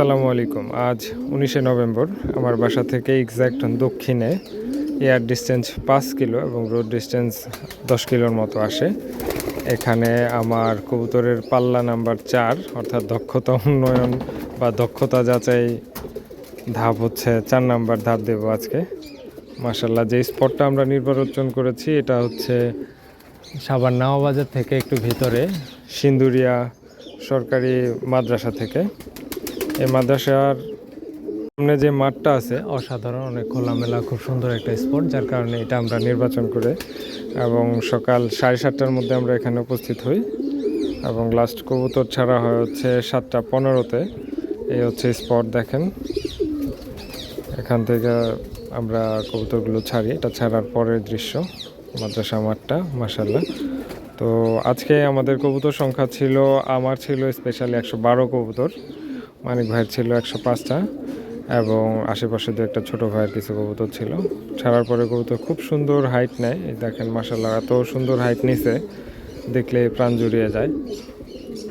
আসসালামু আলাইকুম। আজ উনিশে নভেম্বর। আমার বাসা থেকে এক্স্যাক্ট দক্ষিণে এয়ার ডিস্টেন্স পাঁচ কিলো এবং রোড ডিস্টেন্স দশ কিলোর মতো আসে। এখানে আমার কবুতরের পাল্লা নাম্বার চার, অর্থাৎ দক্ষতা উন্নয়ন বা দক্ষতা যাচাই ধাপ হচ্ছে চার নাম্বার ধাপ দেবো আজকে। মাসাল্লাহ যে স্পটটা আমরা নির্বাচন করেছি, এটা হচ্ছে সাবার নাওবাজার থেকে একটু ভিতরে, সিন্দুরিয়া সরকারি মাদ্রাসা থেকে। এই মাদ্রাসার সামনে যে মাঠটা আছে, অসাধারণ, অনেক খোলামেলা, খুব সুন্দর একটা স্পট, যার কারণে এটা আমরা নির্বাচন করে এবং সকাল সাড়ে সাতটার মধ্যে আমরা এখানে উপস্থিত হই। এবং লাস্ট কবুতর ছাড়া হয় হচ্ছে সাতটা পনেরোতে। এই হচ্ছে স্পট, দেখেন। এখান থেকে আমরা কবুতরগুলো ছাড়ি। এটা ছাড়ার পরের দৃশ্য, মাদ্রাসা মাঠটা মাসাল্লাহ তো আজকে আমাদের কবুতর সংখ্যা ছিল, আমার ছিল স্পেশালি একশো বারো কবুতর। মানিক ভাইয়ের ছিল একশো পাঁচটা এবং আশেপাশে দু একটা ছোট ভাইয়ের কিছু কবুতর ছিল। ছাড়ার পরে কবুতর খুব সুন্দর হাইট নেয়। দেখেন মাসাল্লাহ এত সুন্দর হাইট নিছে দেখলে প্রাণ জুড়িয়ে যায়।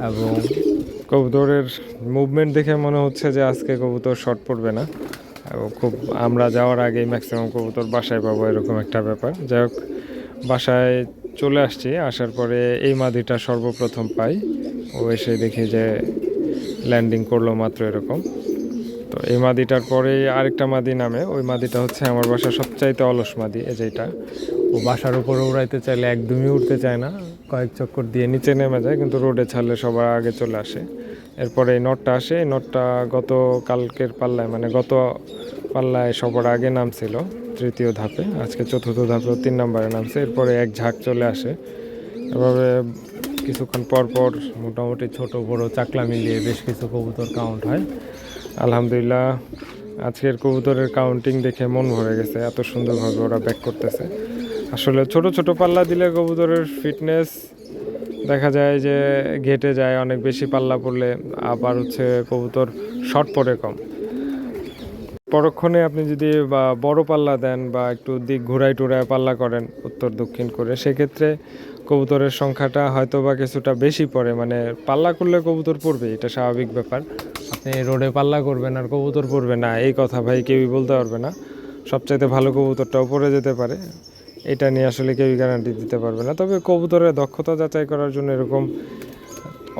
এবং কবুতরের মুভমেন্ট দেখে মনে হচ্ছে যে আজকে কবুতর শর্ট পড়বে না। এবং খুব, আমরা যাওয়ার আগেই ম্যাক্সিমাম কবুতর বাসায় পাবো, এরকম একটা ব্যাপার। যাই হোক, বাসায় চলে আসছি, আসার পরে এই মাদিটা সর্বপ্রথম পাই। ও এসে দেখি যে ল্যান্ডিং করল মাত্র এরকম। তো এই মাদিটার পরে আরেকটা মাদি নামে। ওই মাদিটা হচ্ছে আমার বাসার সবচাইতে অলস মাদি, এই যেটা। ও বাসার উপরে উড়াইতে চাইলে একদমই উঠতে চায় না। কয়েক চক্কর দিয়ে নিচে নেমে যায়, কিন্তু রোডে ছাড়লে সবার আগে চলে আসে। এরপরে এই নটটা আসে। এই নটটা গত কালকের পাল্লায় মানে গত পাল্লায় সবার আগে নামছিল তৃতীয় ধাপে। আজকে চতুর্থ ধাপে তিন নম্বরে নামছে। এরপরে এক ঝাঁক চলে আসে। এভাবে কিছুক্ষণ পর পর মোটামুটি ছোট বড় চাকলা মিলিয়ে বেশ কিছু কবুতর কাউন্ট হয়। আলহামদুলিল্লাহ, আজকের কবুতরের কাউন্টিং দেখে মন ভরে গেছে, এত সুন্দরভাবে ওরা ব্যাক করতেছে। আসলে ছোট ছোট পাল্লা দিলে কবুতরের ফিটনেস দেখা যায় যে ঘেটে যায়, অনেক বেশি পাল্লা পড়লে আবার হচ্ছে কবুতর শর্ট পড়ে কম। পরক্ষণে আপনি যদি বা বড় পাল্লা দেন বা একটু দিক ঘুরাই টুরায় পাল্লা করেন উত্তর দক্ষিণ করে, সেক্ষেত্রে কবুতরের সংখ্যাটা হয়তো বা কিছুটা বেশি পড়ে মানে পাল্লা করলে কবুতর পড়বে, এটা স্বাভাবিক ব্যাপার। আপনি রোডে পাল্লা করবেন আর কবুতর পড়বে না, এই কথা ভাই কেউই বলতে পারবে না। সবচাইতে ভালো কবুতরটাও পড়ে যেতে পারে, এটা নিয়ে আসলে কেউই গ্যারান্টি দিতে পারবে না। তবে কবুতরের দক্ষতা যাচাই করার জন্য এরকম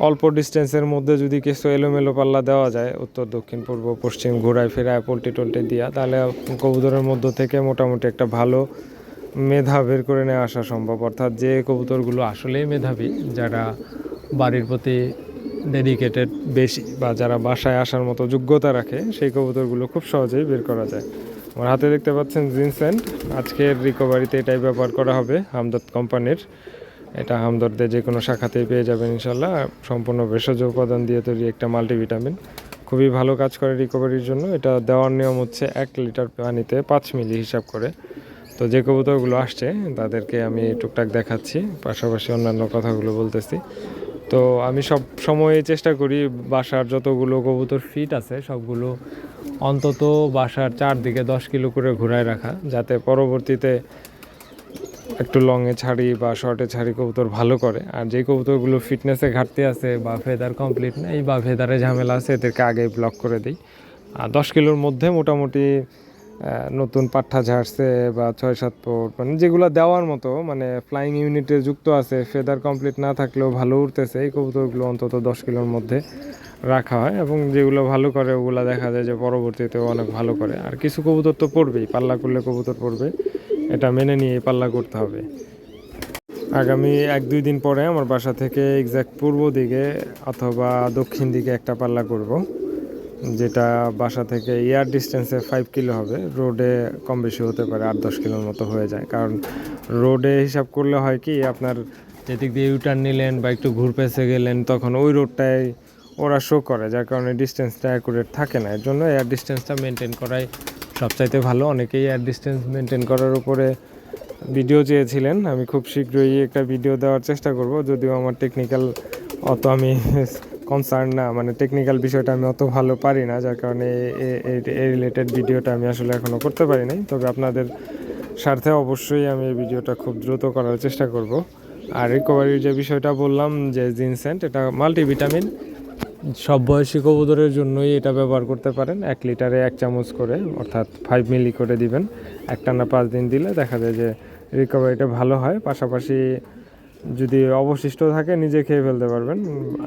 অল্প ডিস্টেন্সের মধ্যে যদি কিছু এলোমেলো পাল্লা দেওয়া যায়, উত্তর, দক্ষিণ, পূর্ব, পশ্চিম ঘোরায় ফেরায় পোল্টি টোল্টি দিয়া, তাহলে কবুতরের মধ্য থেকে মোটামুটি একটা ভালো মেধা বের করে নিয়ে আসা সম্ভব। অর্থাৎ যে কবুতরগুলো আসলেই মেধাবী, যারা বাড়ির প্রতি ডেডিকেটেড বেশি বা যারা বাসায় আসার মতো যোগ্যতা রাখে, সেই কবুতরগুলো খুব সহজেই বের করা যায়। আমার হাতে দেখতে পাচ্ছেন জিনসেন্ট আজকের রিকভারিতে এটাই ব্যবহার করা হবে, হামদর্দ কোম্পানির। এটা হামদর্দের যে কোনো শাখাতেই পেয়ে যাবেন ইনশাল্লাহ সম্পূর্ণ ভেষজ উপাদান দিয়ে তৈরি একটা মাল্টিভিটামিন খুবই ভালো কাজ করে রিকভারির জন্য। এটা দেওয়ার নিয়ম হচ্ছে এক লিটার পানিতে পাঁচ মিলি হিসাব করে। তো যে কবুতরগুলো আসছে, তাদেরকে আমি টুকটাক দেখাচ্ছি, পাশাপাশি অন্যান্য কথাগুলো বলতেছি। তো আমি সব সময় চেষ্টা করি বাসার যতগুলো কবুতর ফিট আছে, সবগুলো অন্তত বাসার চারদিকে দশ কিলো করে ঘুরায় রাখা, যাতে পরবর্তীতে একটু লংয়ে ছাড়ি বা শর্টে ছাড়ি কবুতর ভালো করে। আর যে কবুতরগুলো ফিটনেসে ঘাটতি আছে বা ফেদার কমপ্লিট নেই বা ফেদারে ঝামেলা আছে, এদেরকে আগেই ব্লক করে দিই। আর দশ কিলোর মধ্যে মোটামুটি নতুন পাঠা ঝাড়ছে বা ছয়, সাত ফুট মানে যেগুলো দেওয়ার মতো মানে ফ্লাইং ইউনিটে যুক্ত আছে ফেদার কমপ্লিট না থাকলেও ভালো উঠতেছে। এই কবুতরগুলো অন্তত দশ কিলোর মধ্যে রাখা হয় এবং যেগুলো ভালো করে, ওগুলো দেখা যায় যে পরবর্তীতেও অনেক ভালো করে। আর কিছু কবুতর তো পড়বেই, পাল্লা করলে কবুতর পড়বে। এটা মেনে নিয়ে পাল্লা করতে হবে। আগামী এক, দুই দিন পরে আমার বাসা থেকে এক্স্যাক্ট পূর্ব দিকে অথবা দক্ষিণ দিকে একটা পাল্লা করব। যেটা বাসা থেকে এয়ার ডিস্টেন্সে ফাইভ কিলো হবে, রোডে কম বেশি হতে পারে, আট দশ কিলোর মতো হয়ে যায়। কারণ রোডে হিসাব করলে হয় কি, আপনার যেদিক দিয়ে ইউটার্ন নিলেন বা একটু ঘুরপেসে গেলেন, তখন ওই রোডটায় ওরা শো করে, যার কারণে ডিস্টেন্সটা অ্যাকুরেট থাকে না। এর জন্য এয়ার ডিস্টেন্সটা মেনটেন করাই সবচাইতে ভালো। অনেকেই এয়ার ডিস্টেন্স মেনটেন করার উপরে ভিডিও চেয়েছিলেন। আমি খুব শীঘ্রই একটা ভিডিও দেওয়ার চেষ্টা করব, যদিও আমার টেকনিক্যাল অত আমি কনসার্ন না মানে টেকনিক্যাল বিষয়টা আমি অত ভালো পারি না, যার কারণে এই রিলেটেড ভিডিওটা আমি আসলে এখনও করতে পারি নাই। তবে আপনাদের স্বার্থে অবশ্যই আমি এই ভিডিওটা খুব দ্রুত করার চেষ্টা করব। আর রিকভারির যে বিষয়টা বললাম, যে জিনসেন্ট এটা মাল্টিভিটামিন সব বয়সী কবুতরের জন্যই এটা ব্যবহার করতে পারেন। এক লিটারে এক চামচ করে, অর্থাৎ ফাইভ মিলি করে দিবেন। একটানা পাঁচ দিন দিলে দেখা যায় যে রিকভারিটা ভালো হয়। পাশাপাশি যদি অবশিষ্ট থাকে, নিজে খেয়ে ফেলতে পারবেন।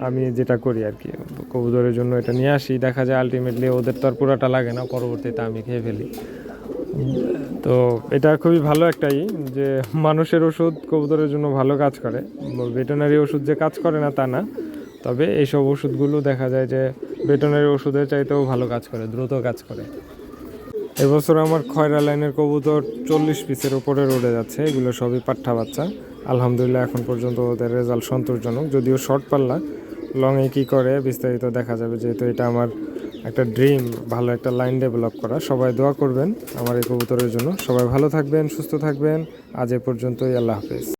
আমি যেটা করি আর কি, কবুতরের জন্য এটা নিয়ে আসি। দেখা যায় আলটিমেটলি ওদের তো আর পুরাটা লাগে না, পরবর্তীতে আমি খেয়ে ফেলি। তো এটা খুবই ভালো একটাই যে মানুষের ওষুধ কবুতরের জন্য ভালো কাজ করে। ভেটেনারি ওষুধ যে কাজ করে না, তা না। তবে এইসব ওষুধগুলো দেখা যায় যে ভেটেনারি ওষুধের চাইতেও ভালো কাজ করে, দ্রুত কাজ করে। এবছর আমার খয়রা লাইনের কবুতর চল্লিশ পিসের উপরে রোডে যাচ্ছে, এগুলো সবই পাঠা বাচ্চা। আলহামদুলিল্লাহ, এখন পর্যন্ত ওদের রেজাল্ট সন্তোষজনক। যদিও শর্ট পাল্লা লংয়ে কী করে বিস্তারিত দেখা যাবে, যেহেতু এটা আমার একটা ড্রিম ভালো একটা লাইন ডেভেলপ করা। সবাই দোয়া করবেন আমার এই কবুতরের জন্য। সবাই ভালো থাকবেন, সুস্থ থাকবেন। আজ এ পর্যন্তই, আল্লাহ হাফেজ।